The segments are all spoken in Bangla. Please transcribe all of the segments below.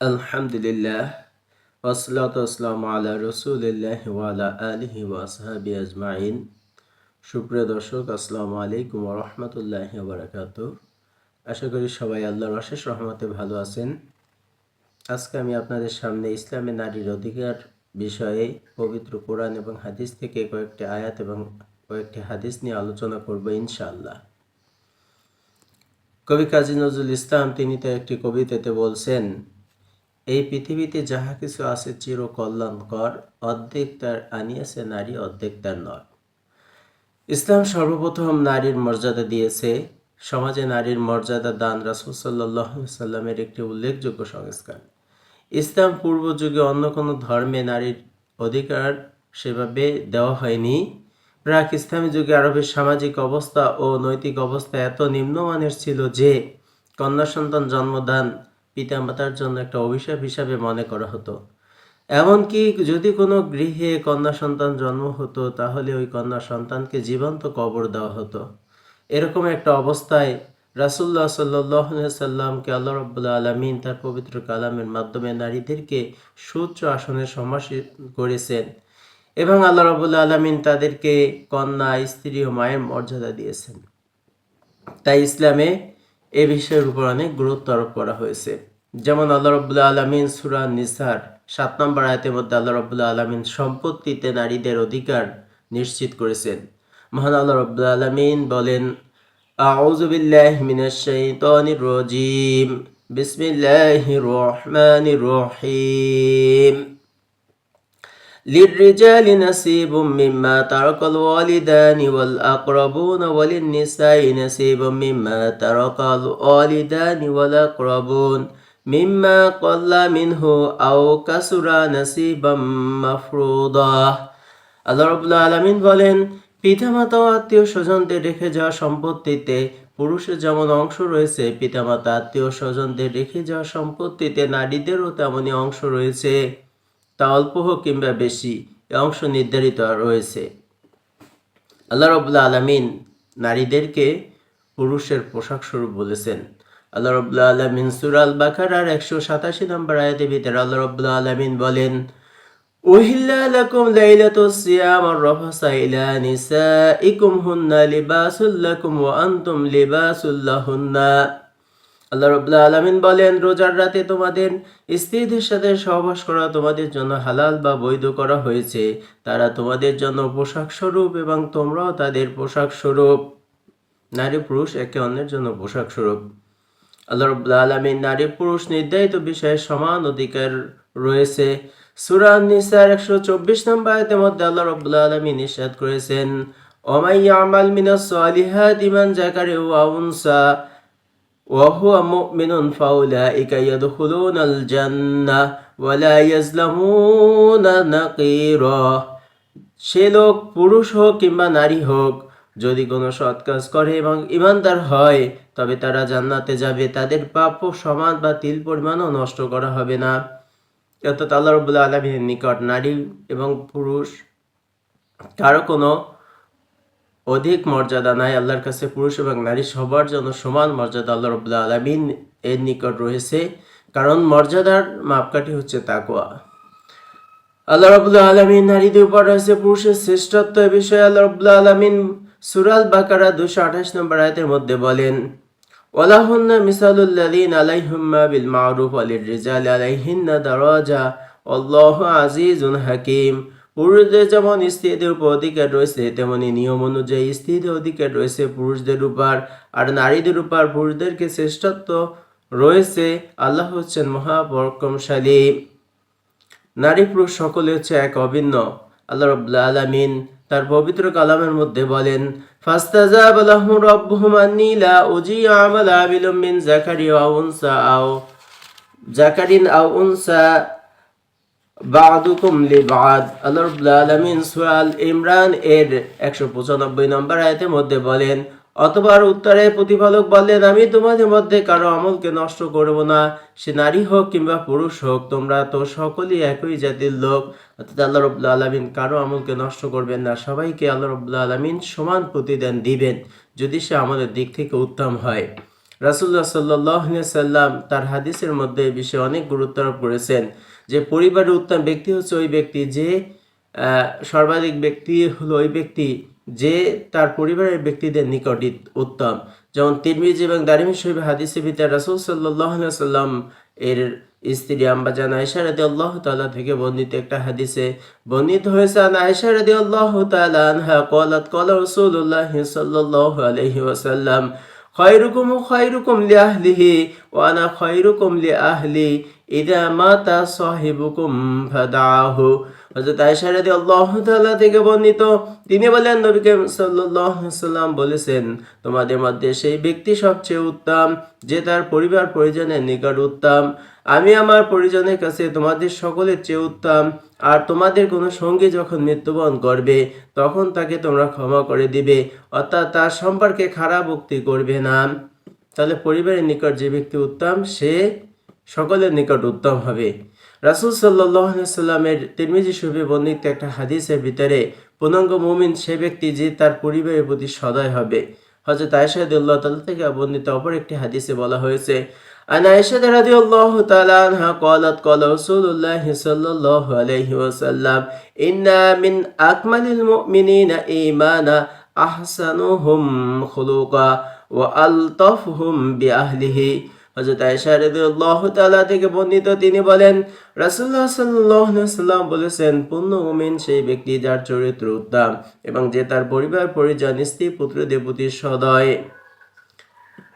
আলহামদুলিল্লাহ ওয়াসলাত আসসালামু আলা রসুলিল্লাহ ওয়ালা আলিহি ওয়াসহাবি আজমাইন সুপ্রিয় দর্শক আসসালামু আলাইকুম রহমতুল্লাহ বারাকাত আশা করি সবাই আল্লাহর অশেষ রহমতে ভালো আছেন আজকে আমি আপনাদের সামনে ইসলামী নারীর অধিকার বিষয়ে পবিত্র কোরআন এবং হাদিস থেকে কয়েকটি আয়াত এবং কয়েকটি হাদিস নিয়ে আলোচনা করব ইনশাআল্লাহ কবি কাজী নজরুল ইসলাম তিনি তো একটি কবিতাতে বলছেন এই পৃথিবীতে যাহা কিছু আছে চির কল্যাণকর অর্ধেক তার আনিয়াছে নারী, অর্ধেক তার নর। ইসলাম সর্বপ্রথম নারীর মর্যাদা দিয়েছে। সমাজে নারীর মর্যাদা দান রাসুল সাল্লাহ সাল্লামের একটি উল্লেখযোগ্য সংস্কার। ইসলাম পূর্ব যুগে অন্য কোনো ধর্মে নারীর অধিকার সেভাবে দেওয়া হয়নি। প্রাক ইসলামী যুগে আরবের সামাজিক অবস্থা ও নৈতিক অবস্থা এত নিম্নমানের ছিল যে, কন্যা সন্তান জন্মদান পিতামাতার জন্য একটা অভিশাপ হিসাবে মনে করা হতো। এমনকি যদি কোনো গৃহে কন্যা সন্তান জন্ম হতো, তাহলে ওই কন্যা সন্তানকে জীবন্ত কবর দেওয়া হতো। এরকম একটা অবস্থায় রাসুল্লাহ সাল্লাহ সাল্লামকে আল্লাহ রব্বুল্লা আলমিন তার পবিত্র কালামের মাধ্যমে নারীদেরকে সুচ্চ আসনে সমাসীন করেছেন এবং আল্লাহ রবুল্লা আলমিন তাদেরকে কন্যা, স্ত্রী ও মায়ের মর্যাদা দিয়েছেন। তাই ইসলামে এ বিষয়ের উপর অনেক গুরুত্ব আরোপ করা হয়েছে। যেমন আল্লাহ রবুল্লা আলমিন সুরা নিসার সাত নম্বর আয়তের মধ্যে আল্লাহ রবুল্লা আলমিন সম্পত্তিতে নারীদের অধিকার নিশ্চিত করেছেন মহান আল্লাহ রবুল্লা আলমিন বলেন أعوذ بالله من الشيطان الرجيم بسم الله الرحمن الرحيم للرجال نصيب مما ترك الوالدان والأقربون وللنساء نصيب مما ترك الوالدان والأقربون মিম্মা কল্লা মিনহু আও কাসুরা নাসিবাম মাফরুদা। আল্লাহ রবুল্লা আলমিন বলেন, পিতামাতা ও আত্মীয় স্বজনদের রেখে যাওয়া সম্পত্তিতে পুরুষের যেমন অংশ রয়েছে, পিতামাতা, আত্মীয় স্বজনদের রেখে যাওয়া সম্পত্তিতে নারীদেরও তেমনই অংশ রয়েছে। তা অল্প হোক কিংবা বেশি, এ অংশ নির্ধারিত রয়েছে। আল্লাহ রবুল্লা আলমিন নারীদেরকে পুরুষের পোশাক স্বরূপ বলেছেন। আল্লাহ রবুল্লা আলমিন সুরাল বাখারার একশো সাতাশি নম্বর আয়াতের ভিতরে আল্লাহ রবুল্লা আলমিন বলেন أهل لكم ليلة الصيام الرفث إلى نسائكم هن لباس لكم وأنتم لباس لهن আল্লাহ রবুল্লা আলমিন বলেন রোজার রাতে তোমাদের স্ত্রীদের সাথে সহবাস করা তোমাদের জন্য হালাল বা বৈধ করা হয়েছে তারা তোমাদের জন্য পোশাক স্বরূপ এবং তোমরাও তাদের পোশাক স্বরূপ নারী পুরুষ একে অন্যের জন্য পোশাক স্বরূপ আল্লাহ রবুল্লা আলমিন নারী পুরুষ নির্ধারিত বিষয়ে সমান অধিকার রয়েছে সুরান নিসার একশো চব্বিশ নম্বর আয়তের মধ্যে আল্লাহ রবুল্লা আলমী নিষেধ করেছেন ওমাইয়া আমাল মিনাস সালিহাত ইমান জাকারে ওয়া উনসা وهو مؤمن فأولئك يدخلون الجنة ولا يظلمون نقيرا সে লোক পুরুষ হোক কিংবা নারী হোক যদি কোনো সৎ কাজ করে এবং ইমানদার হয়, তবে তারা জান্নাতে যাবে। তাদের প্রাপ্য সমান বা তিল পরিমাণও নষ্ট করা হবে না। অর্থাৎ আল্লাহ রবুল্লা আলমীর নিকট নারী এবং পুরুষ, কারও কোনো অধিক মর্যাদা নাই। আল্লাহর কাছে পুরুষ এবং নারী সবার জন্য সমান মর্যাদা আল্লাহ রবুল্লা আলমিন এর নিকট রয়েছে। কারণ মর্যাদার মাপকাঠি হচ্ছে তাকোয়া আল্লাহ রবুল্লা আলমিন নারীদের উপর রয়েছে পুরুষের শ্রেষ্ঠত্ব এ বিষয়ে আল্লাহ রবুল্লা আলমিন সুরাল বাকারা দুশো আঠাশ নম্বর আয়তের মধ্যে বলেন ওয়ালাহুন্না মিসালুল্লাদিন আলাইহুম্মা বিল মারুফ আলির রিজাল আলাইহিন্না দারাজা, আল্লাহু আজিজুন হাকিম। পুরুষদের যেমন স্ত্রীদের উপর অধিকার রয়েছে, তেমনি নিয়ম অনুযায়ী স্ত্রীদের অধিকার রয়েছে পুরুষদের উপর, আর নারীদের উপর পুরুষদেরকে শ্রেষ্ঠত্ব রয়েছে। আল্লাহ হচ্ছেন মহাপরক্রমশালী। নারী পুরুষ সকলে হচ্ছে এক অভিন্ন। আল্লাহ রব্লা আলমিন তার পবিত্র কালামের মধ্যে বলেন, ফাস্তাজাব লাহুম রব্বুহুম আন্নী লা উজিউ আমালা আও রাব্বুল আলামিন ইমরান এর 195 নম্বর আয়তের মধ্যে বলেন অতবার উত্তরে প্রতিপালক বললেন, আমি তোমাদের মধ্যে কারও আমলকে নষ্ট করব না। সে নারী হোক কিংবা পুরুষ হোক, তোমরা তো সকলেই একই জাতির লোক। অর্থাৎ আল্লাহ রবুল্লা আলমিন কারও আমলকে নষ্ট করবেন না। সবাইকে আল্লাহ রবুল্লা আলমিন সমান প্রতিদান দিবেন, যদি সে আমাদের দিক থেকে উত্তম হয়। রাসুল্লাহ সাল্লাহ সাল্লাম তার হাদিসের মধ্যে এই বিষয়ে অনেক গুরুত্ব আরোপ করেছেন যে, পরিবারের উত্তম ব্যক্তি হচ্ছে ওই ব্যক্তি যে সর্বাধিক ব্যক্তি হলো ওই ব্যক্তি যে তার পরিবারের ব্যক্তিদের নিকট উত্তম। যেমন তিরমিজ এবং দারিমি শহীদ হাদিসের ভিতরে রাসুল সাল্লাহ সাল্লাম এর স্ত্রী আম্বাজান আয়সা রাদি আল্লাহ তালা থেকে বর্ণিত একটা হাদিসে বর্ণিত হয়েছে, আন আয়সা রাদি আল্লাহ তালা আনহা কলাত কলা রসুল্লাহ সাল্লাহ আলহি ওয়াসাল্লাম, খয়রুকুম খয়রুকুম লি আহলিহি ওয়া আনা খয়রুকুম লি আহলি ইদা মাতা সাহিবুকুম ফাদাহু হযরত আয়েশা রাদিয়াল্লাহু তাআলা থেকে বর্ণিত, তিনি বলেন, নবী আলাইহি সাল্লাম বলেছেন, তোমাদের মধ্যে সেই ব্যক্তি সবচেয়ে উত্তম, যে তার পরিবার পরিজনের নিকট উত্তম। আমি আমার পরিজনের কাছে তোমাদের সকলের চেয়ে উত্তম, আর তোমাদের কোনো সঙ্গী যখন মৃত্যুবরণ করবে, তখন তাকে তোমরা ক্ষমা করে দিবে, অর্থাৎ তার সম্পর্কে খারাপ উক্তি করবে না। তাহলে পরিবারের নিকট যে ব্যক্তি উত্তম, সে সকলের নিকট উত্তম হবে। রাসুল সাল্লামের তিরমিজি শরীফে বর্ণিত একটা হাদিসের ভিতরে পূর্ণাঙ্গ মুমিন সে ব্যক্তি যে তার পরিবারের প্রতি সদয় হবে হজরত আয়সাদুল্লাহ তালা থেকে বর্ণিত অপর একটি হাদিসে বলা হয়েছে عن عائشة رضي الله تعالى عنها قالت قال رسول الله صلى الله عليه وسلم إن من أكمل المؤمنين إيمانا أحسنهم خلقا وألطفهم بأهله হযরত আয়েশা রাদিয়াল্লাহু তাআলা থেকে বর্ণিত, তিনি বলেন, রাসূলুল্লাহ সাল্লাল্লাহু আলাইহি সাল্লাম বলেছেন, পূর্ণ মুমিন সেই ব্যক্তি যার চরিত্র উত্তম এবং যে তার পরিবার, পরিজন, স্ত্রী পুত্রদের প্রতি সদয়।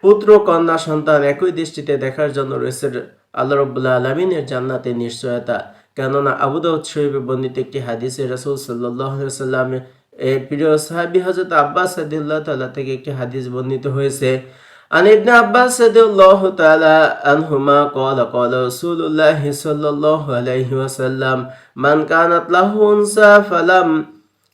পুত্র, কন্যা, সন্তান একই দৃষ্টিতে দেখার জন্য রয়েছে আল্লাহ রব্বুল্লাহ আলমিনের জান্নাতের নিশ্চয়তা। কেননা আবু দাউদ শরীফে বর্ণিত একটি হাদিসে রাসূল আলাইহি সাল্লাম এর প্রিয় সাহাবী হযরত আব্বাস রাদিয়াল্লাহু তাআলা থেকে একটি হাদিস বর্ণিত হয়েছে عن ابن عباس رضي الله تعالى عنهما قال قال رسول الله صلى الله عليه وسلم من كانت له أنثى فلم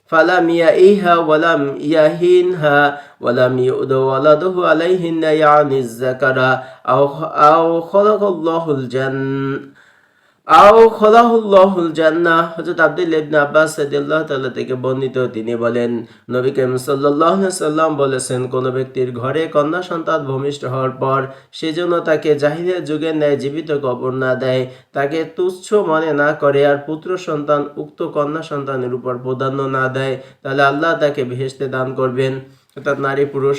فلم يئها ولم يهنها ولم يؤد ولده عليهن يعني الذكر أو أو خلق الله الجنة আও খলাহুল্লাহুল জান্নাহ। হযরত আব্দুল্লাহ ইবনে আব্বাস রাদিয়াল্লাহু তাআলা থেকে বর্ণিত, তিনি বলেন, নবী করিম সাল্লাল্লাহু আলাইহি সাল্লাম বলেছেন, কোন ব্যক্তির ঘরে কন্যা সন্তান ভূমিষ্ঠ হওয়ার পর সেজন্য তাকে জাহিলিয়া যুগের ন্যায় জীবিত কবর না দেয়, তাকে তুচ্ছ মনে না করে আর পুত্র সন্তান উক্ত কন্যা সন্তানের উপর প্রাধান্য না দেয়, তাহলে আল্লাহ তাকে বেহেশতে দান করবেন। অর্থাৎ নারী, পুরুষ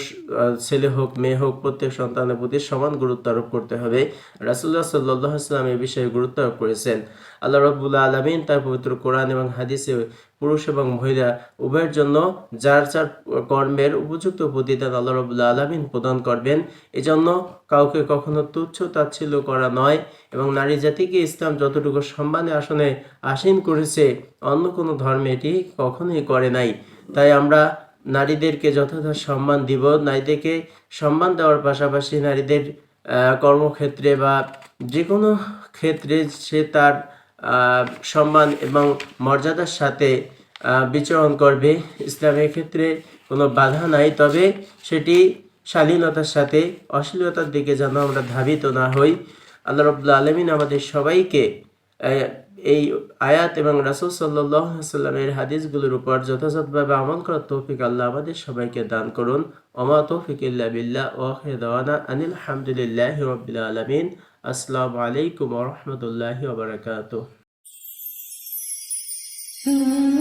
ছেলে হোক, মেয়ে হোক, প্রত্যেক সন্তানের প্রতি সমান গুরুত্ব আরোপ করতে হবে। রাসুল্লাহ সাল্লাহ ইসলাম এ বিষয়ে গুরুত্ব আরোপ করেছেন। আল্লাহ রবুল্লা আলমিন তার পবিত্র কোরআন এবং হাদিসে পুরুষ এবং মহিলা উভয়ের জন্য যার যার কর্মের উপযুক্ত প্রতিদান আল্লাহ রবুল্লা আলমিন প্রদান করবেন। এজন্য কাউকে কখনো তুচ্ছ তাচ্ছিল্য করা নয় এবং নারী জাতিকে ইসলাম যতটুকু সম্মানে আসনে আসীন করেছে, অন্য কোনো ধর্মে এটি কখনোই করে নাই। তাই আমরা নারীদেরকে যথাযথ সম্মান দিব। নারীদেরকে সম্মান দেওয়ার পাশাপাশি নারীদের কর্মক্ষেত্রে বা যে কোনো ক্ষেত্রে সে তার সম্মান এবং মর্যাদার সাথে বিচরণ করবে। ইসলামের ক্ষেত্রে কোনো বাধা নাই, তবে সেটি শালীনতার সাথে, অশ্লীলতার দিকে যেন আমরা ধাবিত না হই। আল্লাহ রবুল্লা আলমিন আমাদের সবাইকে এই আয়াত এবং রাসুল সাল্লামের হাদিসগুলোর উপর যথাযথভাবে আমল করার তৌফিক আল্লাহ আমাদের সবাইকে দান করুন। ওমা তৌফিক ইল্লা আনিল হামদুলিল্লাহ আলমিন। আসসালামু আলাইকুম রহমতুল্লাহ বারকাত Mm-hmm.